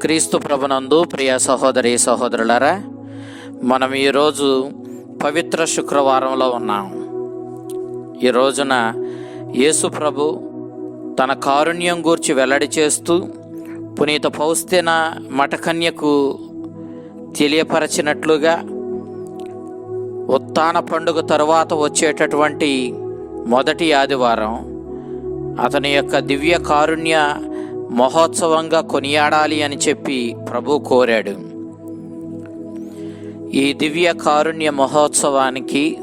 క్రీస్తు ప్రభునందు ప్రియ సహోదరి సహోదరులారా మనం ఈరోజు పవిత్ర శుక్రవారంలో ఉన్నాం. ఈ రోజున యేసు ప్రభు తన కారుణ్యం గూర్చి వెల్లడి చేస్తూ పునీత పౌస్తెన మఠకన్యకు తెలియపరచినట్లుగా ఉత్తాన పండుగ తరువాత వచ్చేటటువంటి మొదటి ఆదివారం అతని యొక్క దివ్య కారుణ్య మహోత్సవంగా కొనియాడాలి అని చెప్పి ప్రభు కోరాడు. ఈ దివ్య కారుణ్య మహోత్సవానికి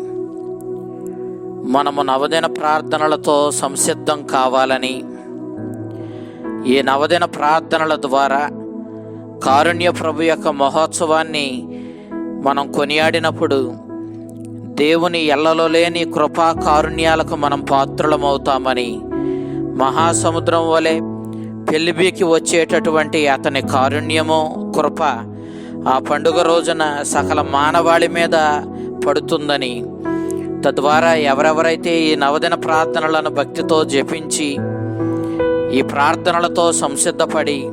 మనము నవదిన ప్రార్థనలతో సంసిద్ధం కావాలని ఈ నవదిన ప్రార్థనల ద్వారా కారుణ్య ప్రభు యొక్క మహోత్సవాన్ని మనం కొనియాడినప్పుడు దేవుని ఎల్లలో లేని కృపా కారుణ్యాలకు మనం పాత్రులమవుతామని మహాసముద్రం వలె పెళ్ళిబీకి వచ్చేటటువంటి అతని కారుణ్యము కృప ఆ పండుగ రోజున సకల మానవాళి మీద పడుతుందని. తద్వారా ఎవరెవరైతే ఈ నవదిన ప్రార్థనలను భక్తితో జపించి ఈ ప్రార్థనలతో సంసిద్ధపడి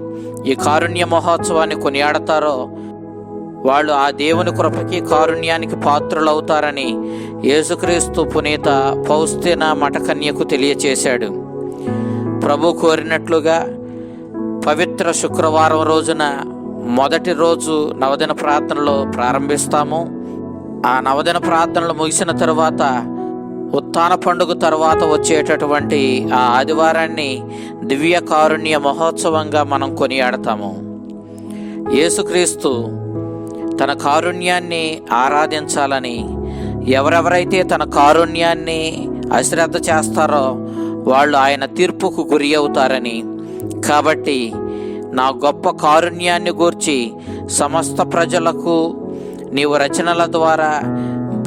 ఈ కారుణ్య మహోత్సవాన్ని కొనియాడతారో వాళ్ళు ఆ దేవుని కృపకి కారుణ్యానికి పాత్రులవుతారని యేసుక్రీస్తు పునీత పౌస్తేన మఠకన్యకు తెలియచేశాడు. ప్రభు కోరినట్లుగా పవిత్ర శుక్రవారం రోజున మొదటి రోజు నవదిన ప్రార్థనలో ప్రారంభిస్తాము. ఆ నవదిన ప్రార్థనలు ముగిసిన తరువాత ఉత్థాన పండుగ తర్వాత వచ్చేటటువంటి ఆ ఆదివారాన్ని దివ్య కారుణ్య మహోత్సవంగా మనం కొనియాడతాము. యేసుక్రీస్తు తన కారుణ్యాన్ని ఆరాధించాలని ఎవరెవరైతే తన కారుణ్యాన్ని అశ్రద్ధ చేస్తారో వాళ్ళు ఆయన తీర్పుకు గురి అవుతారని కాబట్టి నా గొప్ప కారుణ్యాన్ని గూర్చి సమస్త ప్రజలకు నీవు రచనల ద్వారా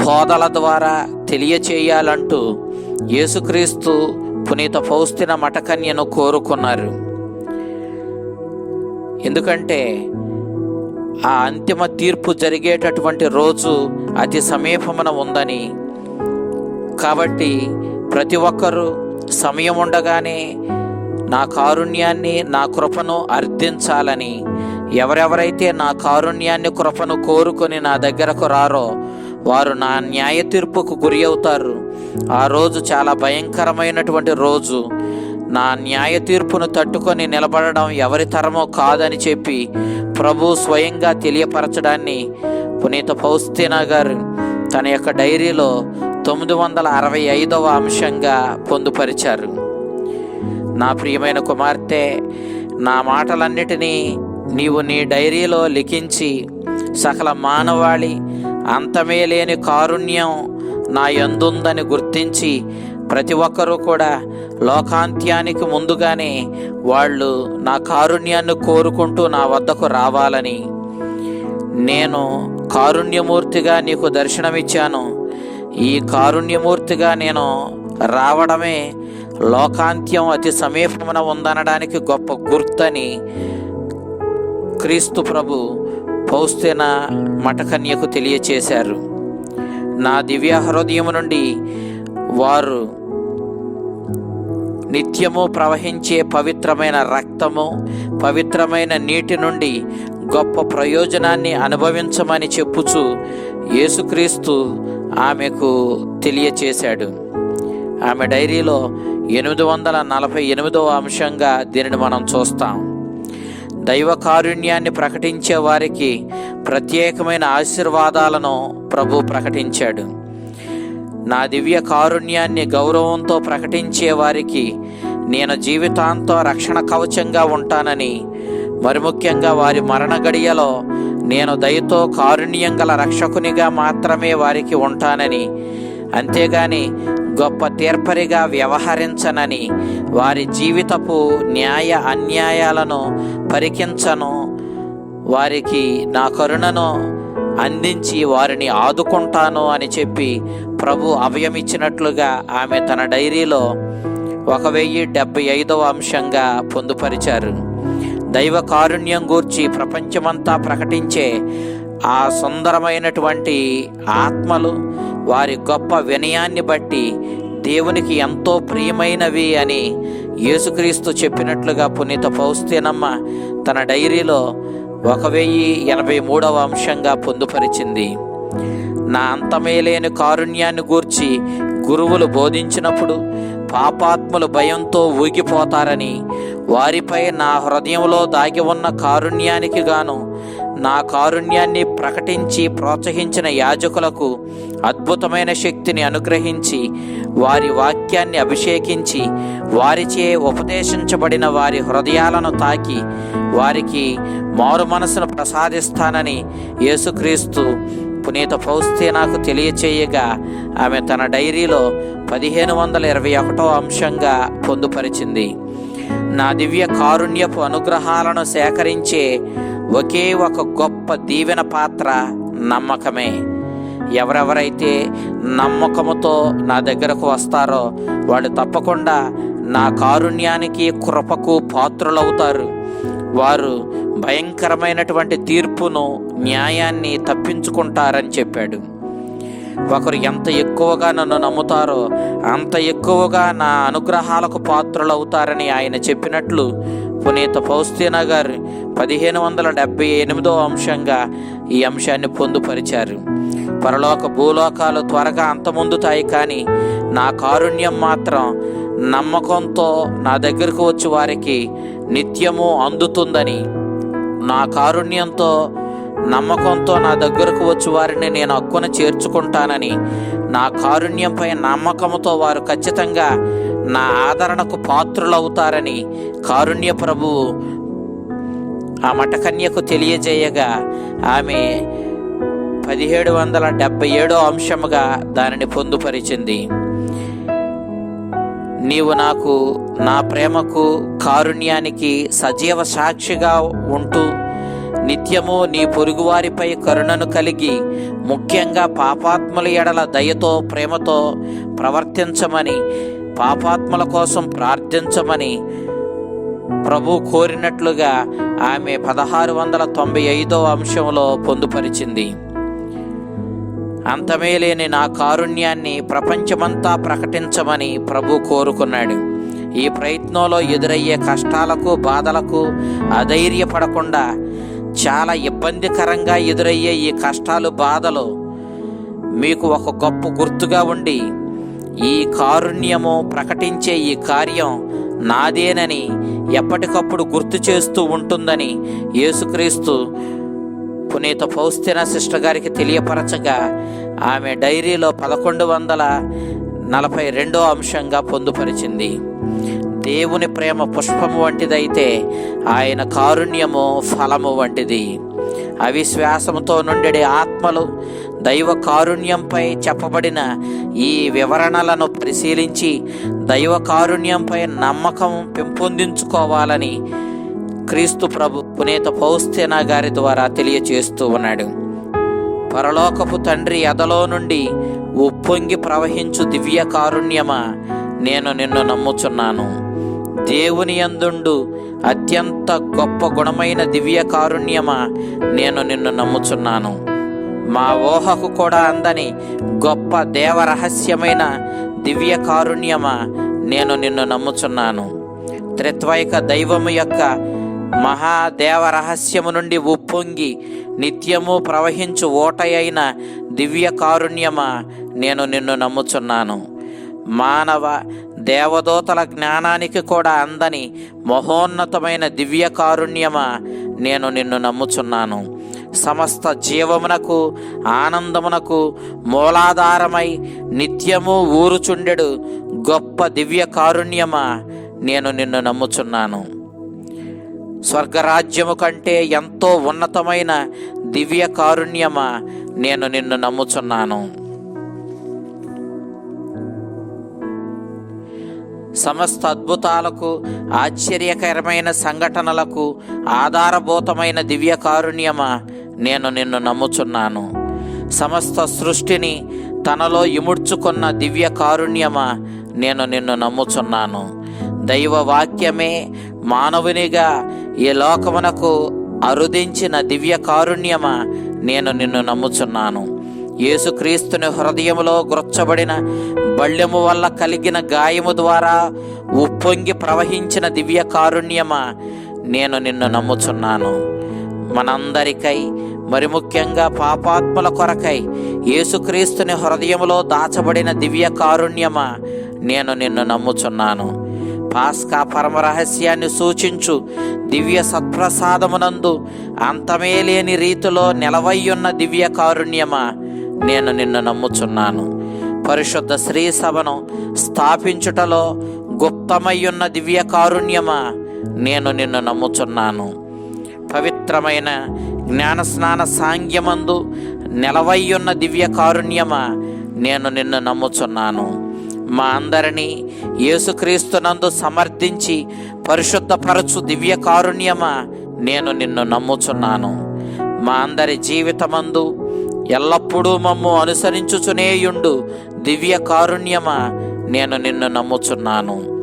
బోధల ద్వారా తెలియచేయాలంటూ యేసుక్రీస్తు పునీత పౌస్తిన మఠకన్యను కోరుకున్నారు. ఎందుకంటే ఆ అంతిమ తీర్పు జరిగేటటువంటి రోజు అతి సమీపమున ఉందని. కాబట్టి ప్రతి ఒక్కరూ సమయం ఉండగానే నా కారుణ్యాన్ని నా కృపను అర్థించాలని. ఎవరెవరైతే నా కారుణ్యాన్ని కృపను కోరుకొని నా దగ్గరకు రారో వారు నా న్యాయ తీర్పుకు గురి అవుతారు. ఆ రోజు చాలా భయంకరమైనటువంటి రోజు. నా న్యాయ తీర్పును తట్టుకొని నిలబడడం ఎవరి తరమో కాదని చెప్పి ప్రభు స్వయంగా తెలియపరచడాన్ని పునీత పౌస్తీనా గారు తన యొక్క డైరీలో తొమ్మిది వందల అరవై ఐదవ అంశంగా పొందుపరిచారు. నా ప్రియమైన కుమార్తె నా మాటలన్నిటినీ నీవు నీ డైరీలో లిఖించి సకల మానవాళి అంతమే లేని కారుణ్యం నా ఎందుందని గుర్తించి ప్రతి ఒక్కరూ కూడా లోకాంత్యానికి ముందుగానే వాళ్ళు నా కారుణ్యాన్ని కోరుకుంటూ నా వద్దకు రావాలని. నేను కారుణ్యమూర్తిగా నీకు దర్శనమిచ్చాను. ఈ కారుణ్యమూర్తిగా నేను రావడమే లోకాంత్యం అతి సమీపమున ఉందనడానికి గొప్ప గుర్తని క్రీస్తు ప్రభు పౌస్తేన మఠకన్యకు తెలియచేశారు. నా దివ్య హృదయం నుండి వారు నిత్యము ప్రవహించే పవిత్రమైన రక్తము పవిత్రమైన నీటి నుండి గొప్ప ప్రయోజనాన్ని అనుభవించమని చెప్పుచు యేసుక్రీస్తు ఆమెకు తెలియచేశాడు. ఆమె డైరీలో ఎనిమిది వందల నలభై ఎనిమిదవ అంశంగా దీనిని మనం చూస్తాం. దైవ కారుణ్యాన్ని ప్రకటించే వారికి ప్రత్యేకమైన ఆశీర్వాదాలను ప్రభు ప్రకటించాడు. నా దివ్య కారుణ్యాన్ని గౌరవంతో ప్రకటించే వారికి నేను జీవితాంతం రక్షణ కవచంగా ఉంటానని మరి ముఖ్యంగా వారి మరణ గడియలో నేను దయతో కారుణ్యం గల రక్షకునిగా మాత్రమే వారికి ఉంటానని అంతేగాని గొప్ప తీర్పరిగా వ్యవహరించనని వారి జీవితపు న్యాయ అన్యాయాలను పరికించను. వారికి నా కరుణను అందించి వారిని ఆదుకుంటాను అని చెప్పి ప్రభు అభయమిచ్చినట్లుగా ఆమె తన డైరీలో ఒక వెయ్యి డెబ్బై ఐదవ అంశంగా పొందుపరిచారు. దైవ కారుణ్యం గూర్చి ప్రపంచమంతా ప్రకటించే ఆ సుందరమైనటువంటి ఆత్మలు వారి గొప్ప వినయాన్ని బట్టి దేవునికి ఎంతో ప్రియమైనవి అని యేసుక్రీస్తు చెప్పినట్లుగా పునీత పౌస్తేనమ్మ తన డైరీలో ఒక వెయ్యి ఎనభై మూడవ అంశంగా పొందుపరిచింది. నా అంతమేలేని కారుణ్యాన్ని గూర్చి గురువులు బోధించినప్పుడు పాపాత్ములు భయంతో ఊగిపోతారని వారిపై నా హృదయంలో దాగి ఉన్న కారుణ్యానికి గాను నా కారుణ్యాన్ని ప్రకటించి ప్రోత్సహించిన యాజకులకు అద్భుతమైన శక్తిని అనుగ్రహించి వారి వాక్యాన్ని అభిషేకించి వారిచే ఉపదేశించబడిన వారి హృదయాలను తాకి వారికి మారు మనసును ప్రసాదిస్తానని యేసుక్రీస్తు పునీత ఫౌస్తీనాకు తెలియచేయగా ఆమె తన డైరీలో పదిహేను వందల ఇరవై ఒకటో అంశంగా పొందుపరిచింది. నా దివ్య కారుణ్యపు అనుగ్రహాలను సేకరించే ఒకే ఒక గొప్ప దీవెన పాత్ర నమ్మకమే. ఎవరెవరైతే నమ్మకముతో నా దగ్గరకు వస్తారో వాళ్ళు తప్పకుండా నా కారుణ్యానికి కృపకు పాత్రులవుతారు. వారు భయంకరమైనటువంటి తీర్పును న్యాయాన్ని తప్పించుకుంటారని చెప్పాడు. ఒకరు ఎంత ఎక్కువగా నన్ను నమ్ముతారో అంత ఎక్కువగా నా అనుగ్రహాలకు పాత్రలవుతారని ఆయన చెప్పినట్లు పునీత పౌస్తీనా గారు పదిహేను వందల డెబ్బై ఎనిమిదో అంశంగా ఈ అంశాన్ని పొందుపరిచారు. పరలోక భూలోకాలు త్వరగా అంతమొందుతాయి కానీ నా కారుణ్యం మాత్రం నమ్మకంతో నా దగ్గరకు వచ్చి వారికి నిత్యము అందుతుందని నా కారుణ్యంతో నమ్మకంతో నా దగ్గరకు వచ్చి వారిని నేను హక్కున చేర్చుకుంటానని నా కారుణ్యంపై నమ్మకంతో వారు ఖచ్చితంగా నా ఆదరణకు పాత్రులవుతారని కారుణ్య ప్రభువు ఆ మఠకన్యకు తెలియజేయగా ఆమె పదిహేడు వందల డెబ్బై ఏడో అంశముగా దానిని పొందుపరిచింది. నీవు నాకు నా ప్రేమకు కారుణ్యానికి సజీవ సాక్షిగా ఉంటూ నిత్యము నీ పొరుగువారిపై కరుణను కలిగి ముఖ్యంగా పాపాత్ముల ఎడల దయతో ప్రేమతో ప్రవర్తించమని పాపాత్ముల కోసం ప్రార్థించమని ప్రభు కోరినట్లుగా ఆమె పదహారు వందల తొంభై ఐదో అంశంలో పొందుపరిచింది. అంతమే లేని నా కారుణ్యాన్ని ప్రపంచమంతా ప్రకటించమని ప్రభు కోరుకున్నాడు. ఈ ప్రయత్నంలో ఎదురయ్యే కష్టాలకు బాధలకు అధైర్యపడకుండా చాలా ఇబ్బందికరంగా ఎదురయ్యే ఈ కష్టాలు బాధలు మీకు ఒక గొప్ప గుర్తుగా ఉండి ఈ కారుణ్యము ప్రకటించే ఈ కార్యం నాదేనని ఎప్పటికప్పుడు గుర్తు చేస్తూ ఉంటుందని యేసుక్రీస్తు పునీత పౌస్తిన సిస్టర్ గారికి తెలియపరచగా ఆమె డైరీలో పదకొండు వందల నలభై రెండో అంశంగా పొందుపరిచింది. దేవుని ప్రేమ పుష్పము వంటిదైతే ఆయన కారుణ్యము ఫలము వంటిది. అవిశ్వాసముతో నుండి ఆత్మలు దైవ కారుణ్యంపై చెప్పబడిన ఈ వివరణలను పరిశీలించి దైవ కారుణ్యంపై నమ్మకం పెంపొందించుకోవాలని క్రీస్తు ప్రభు పునీత పౌస్తేనా గారి ద్వారా తెలియచేస్తూ ఉన్నాడు. పరలోకపు తండ్రి ఎదలో నుండి ఉప్పొంగి ప్రవహించు దివ్య కారుణ్యమా నేను నిన్ను నమ్ముచున్నాను. దేవుని అందుండు అత్యంత గొప్ప గుణమైన దివ్య కారుణ్యమా నేను నిన్ను నమ్ముచున్నాను. మా ఊహకు కూడా అందని గొప్ప దేవరహస్యమైన దివ్య కారుణ్యమా నేను నిన్ను నమ్ముచున్నాను. త్రిత్వైక దైవము యొక్క మహాదేవ రహస్యము నుండి ఉప్పొంగి నిత్యము ప్రవహించు ఓటయైన దివ్య కారుణ్యమా నేను నిన్ను నమ్ముచున్నాను. మానవ దేవదూతల జ్ఞానానికి కూడా అందని మహోన్నతమైన దివ్య కారుణ్యమా నేను నిన్ను నమ్ముచున్నాను. సమస్త జీవమునకు ఆనందమునకు మూలాధారమై నిత్యము ఊరుచుండెడు గొప్ప దివ్య కారుణ్యమా నేను నిన్ను నమ్ముచున్నాను. స్వర్గరాజ్యము కంటే ఎంతో ఉన్నతమైన దివ్య కారుణ్యమా నేను నిన్ను నమ్ముచున్నాను. సమస్త అద్భుతాలకు ఆశ్చర్యకరమైన సంఘటనలకు ఆధారభూతమైన దివ్య కారుణ్యమా నేను నిన్ను నమ్ముచున్నాను. సమస్త సృష్టిని తనలో ఇముడ్చుకున్న దివ్య కారుణ్యమా నేను నిన్ను నమ్ముచున్నాను. దైవ వాక్యమే మానవునిగా ఈ లోకమునకు అరుదించిన దివ్య కారుణ్యమా నేను నిన్ను నమ్ముచున్నాను. యేసుక్రీస్తుని హృదయంలో గుర్చబడిన బళ్ళెము వల్ల కలిగిన గాయము ద్వారా ఉప్పొంగి ప్రవహించిన దివ్య కారుణ్యమా? నేను నిన్ను నమ్ముచున్నాను. మనందరికై మరి ముఖ్యంగా పాపాత్మల కొరకై యేసుక్రీస్తుని హృదయంలో దాచబడిన దివ్య కారుణ్యమా? నేను నిన్ను నమ్ముచున్నాను. పాస్కా పరమ రహస్యాన్ని సూచించు. దివ్య సత్ప్రసాదమునందు అంతమే లేని రీతిలో నిలవయ్యున్న దివ్య కారుణ్యమా? నేను నిన్ను నమ్ముచున్నాను. పరిశుద్ధ శ్రీ సభను స్థాపించుటలో గుప్తమయ్యున్న దివ్య కారుణ్యమా నేను నిన్ను నమ్ముచున్నాను. పవిత్రమైన జ్ఞానస్నాన సాంగ్యమందు నిలవయ్యున్న దివ్య కారుణ్యమా నేను నిన్ను నమ్ముచున్నాను. మా అందరినీ యేసుక్రీస్తునందు సమర్థించి పరిశుద్ధపరచు దివ్య కారుణ్యమా నేను నిన్ను నమ్ముచున్నాను. మా అందరి జీవితమందు ఎల్లప్పుడూ మమ్ము అనుసరించుచునేయుండు. దివ్య కారుణ్యమా నేను నిన్ను నమ్ముచున్నాను.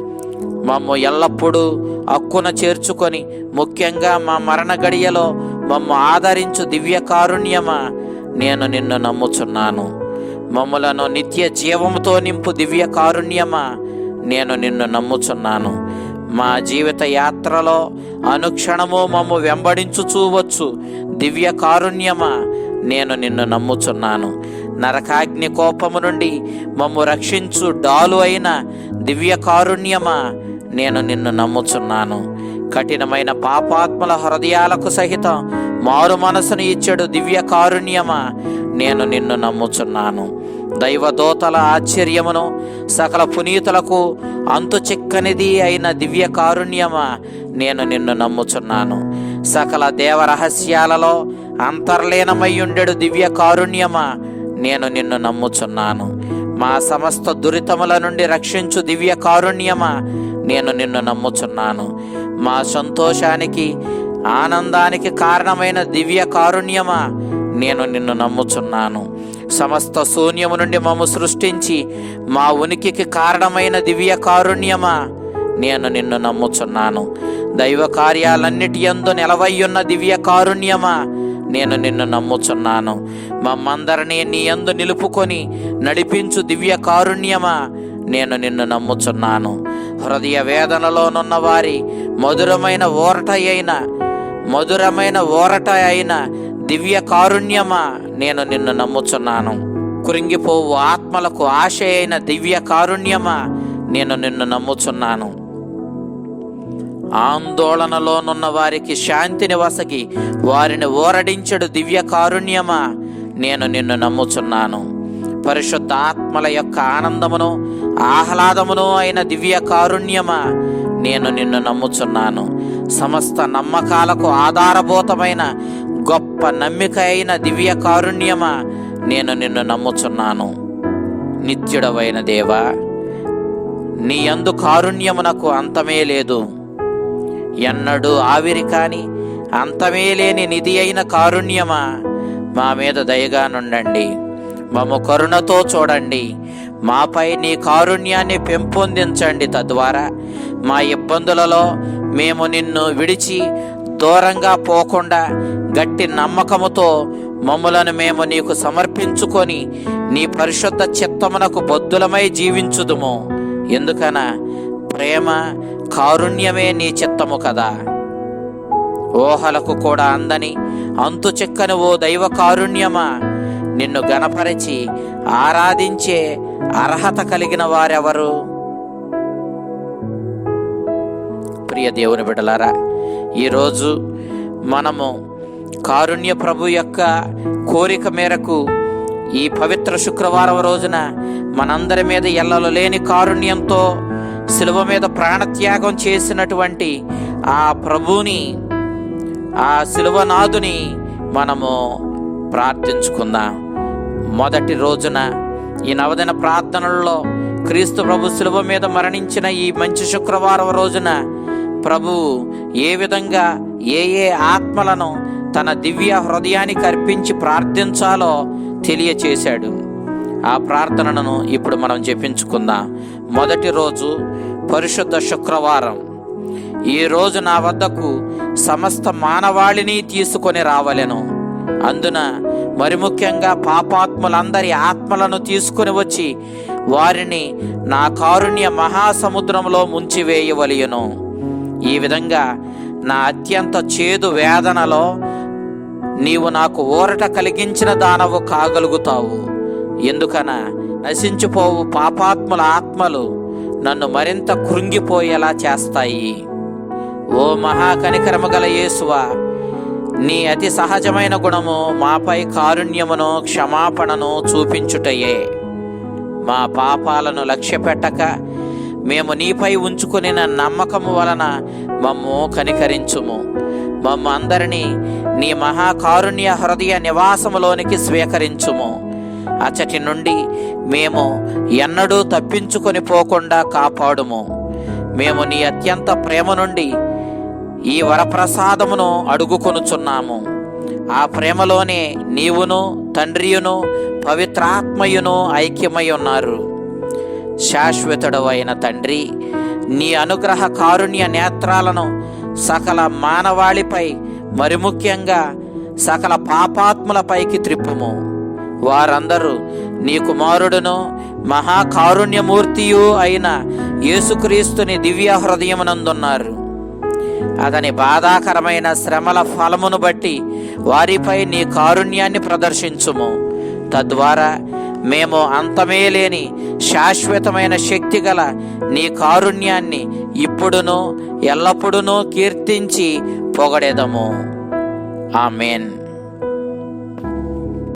మమ్ము ఎల్లప్పుడూ హక్కున చేర్చుకొని ముఖ్యంగా మా మరణ గడియలో మమ్ము ఆదరించు దివ్య కారుణ్యమా నేను నిన్ను నమ్ముచున్నాను. మమ్ములను నిత్య జీవముతో నింపు దివ్య కారుణ్యమా నేను నిన్ను నమ్ముచున్నాను. మా జీవిత యాత్రలో అనుక్షణము మమ్ము వెంబడించుచూవచ్చు. దివ్య కారుణ్యమా నేను నిన్ను నమ్ముచున్నాను. నరకాగ్ని కోపము నుండి మమ్ము రక్షించు డాలు అయిన దివ్య కారుణ్యమా నేను నిన్ను నమ్ముచున్నాను. కఠినమైన పాపాత్మల హృదయాలకు సహితం మారు మనసును ఇచ్చాడు దివ్య కారుణ్యమా నేను నిన్ను నమ్ముచున్నాను. దైవదూతల ఆశ్చర్యమును సకల పునీతులకు అంతు చిక్కనిది అయిన దివ్య కారుణ్యమా నేను నిన్ను నమ్ముచున్నాను. సకల దేవ అంతర్లీనమై ఉండెడు దివ్య కారుణ్యమా? నేను నిన్ను నమ్ముచున్నాను. మా సమస్త దురితముల నుండి రక్షించు దివ్య కారుణ్యమా? నేను నిన్ను నమ్ముచున్నాను. మా సంతోషానికి ఆనందానికి కారణమైన దివ్య కారుణ్యమా? నేను నిన్ను నమ్ముచున్నాను. సమస్త శూన్యము నుండి మమ్ము సృష్టించి మా ఉనికికి కారణమైన దివ్య కారుణ్యమా? నేను నిన్ను నమ్ముచున్నాను. దైవ కార్యాలన్నిటి ఎందు నిలవయ్యున్న దివ్య కారుణ్యమా? నేను నిన్ను నమ్ముచున్నాను. మమ్మందరినీ నీ ఎందు నిలుపుకొని నడిపించు దివ్య కారుణ్యమా నేను నిన్ను నమ్ముచున్నాను. హృదయ వేదనలోనున్న వారి మధురమైన ఓరట అయిన మధురమైన ఓరట అయిన దివ్య కారుణ్యమా నేను నిన్ను నమ్ముచున్నాను. కురింగిపోవు ఆత్మలకు ఆశ అయిన దివ్య కారుణ్యమా నేను నిన్ను నమ్ముచున్నాను. ఆందోళనలోనున్న వారికి శాంతిని వసగి వారిని ఓరడించడు దివ్య కారుణ్యమా? నేను నిన్ను నమ్ముచున్నాను. పరిశుద్ధ ఆత్మల యొక్క ఆనందమును ఆహ్లాదమును అయిన దివ్య కారుణ్యమా? నేను నిన్ను నమ్ముచున్నాను. సమస్త నమ్మకాలకు ఆధారభూతమైన గొప్ప నమ్మిక అయిన దివ్య కారుణ్యమా? నేను నిన్ను నమ్ముచున్నాను. నిత్యుడవైన దేవా నీ అందు కారుణ్యమునకు అంతమే లేదు. ఎన్నడూ ఆవిరి కాని అంతమే లేని నిధి అయిన కారుణ్యమా? మా మీద దయగా నుండండి. మమ్ము కరుణతో చూడండి. మాపై నీ కారుణ్యాన్ని పెంపొందించండి తద్వారా మా ఇబ్బందులలో మేము నిన్ను విడిచి దూరంగా పోకుండా గట్టి నమ్మకముతో మమ్ములను మేము నీకు సమర్పించుకొని నీ పరిశుద్ధ చిత్తమునకు బొద్దులమై జీవించుదుము. ఎందుకన? ప్రేమ కారుణ్యమే నీ చిత్తము కదా. ఊహలకు కూడా అందని అంతు చెక్కని ఓ దైవ కారుణ్యమా నిన్ను గణపరిచి ఆరాధించే అర్హత కలిగిన వారెవరు? ప్రియ దేవుని బిడలారా ఈరోజు మనము కారుణ్య ప్రభు యొక్క కోరిక మేరకు ఈ పవిత్ర శుక్రవారం రోజున మనందరి మీద ఎల్లలు లేని కారుణ్యంతో శిలువ మీద ప్రాణత్యాగం చేసినటువంటి ఆ ప్రభుని ఆ శిలువనాథుని మనము ప్రార్థించుకుందాం. మొదటి రోజున ఈ నవదిన ప్రార్థనల్లో క్రీస్తు ప్రభు శిలువ మీద మరణించిన ఈ మంచి శుక్రవారం రోజున ప్రభు ఏ విధంగా ఏ ఏ ఆత్మలను తన దివ్య హృదయానికి అర్పించి ప్రార్థించాలో తెలియచేశాడు. ఆ ప్రార్థనను ఇప్పుడు మనం జపించుకుందాం. మొదటి రోజు పరిశుద్ధ శుక్రవారం. ఈ రోజు నా వద్దకు సమస్త మానవాళిని తీసుకొని రావలెను. అందున మరి ముఖ్యంగా పాపాత్ములందరి ఆత్మలను తీసుకుని వచ్చి వారిని నా కారుణ్య మహాసముద్రంలో ముంచివేయవలయును. ఈ విధంగా నా అత్యంత చేదు వేదనలో నీవు నాకు ఊరట కలిగించిన దానవు కాగలుగుతావు. ఎందుకన నశించిపోవు పాపాత్ముల ఆత్మలు నన్ను మరింత కృంగిపోయేలా చేస్తాయి. ఓ మహాకనికరము గల యేసువా నీ అతి సహజమైన గుణము మాపై కారుణ్యమును క్షమాపణను చూపించుటయే. మా పాపాలను లక్ష్యపెట్టక మేము నీపై ఉంచుకునిన నమ్మకము వలన మమ్ము కనికరించుము. మమ్మ అందరినీ నీ మహాకారుణ్య హృదయ నివాసములోనికి స్వీకరించుము. అచ్చటి నుండి మేము ఎన్నడూ తప్పించుకొని పోకుండా కాపాడుము. మేము నీ అత్యంత ప్రేమ నుండి ఈ వరప్రసాదమును అడుగుకొనుచున్నాము. ఆ ప్రేమలోనే నీవును తండ్రియును పవిత్రాత్మయును ఐక్యమై ఉన్నారు. శాశ్వతుడు అయిన తండ్రి నీ అనుగ్రహ కారుణ్య నేత్రాలను సకల మానవాళిపై మరి ముఖ్యంగా సకల పాపాత్ములపైకి త్రిప్పుము. వారందరూ నీ కుమారుడును మహాకారుణ్యమూర్తియు అయిన యేసుక్రీస్తుని దివ్య హృదయమునందున్నారు. అతని బాధాకరమైన శ్రమల ఫలమును బట్టి వారిపై నీ కారుణ్యాన్ని ప్రదర్శించుము. తద్వారా మేము అంతమే లేని శాశ్వతమైన శక్తి గల నీ కారుణ్యాన్ని ఇప్పుడును ఎల్లప్పుడూ కీర్తించి పొగడెదము. ఆమెన్.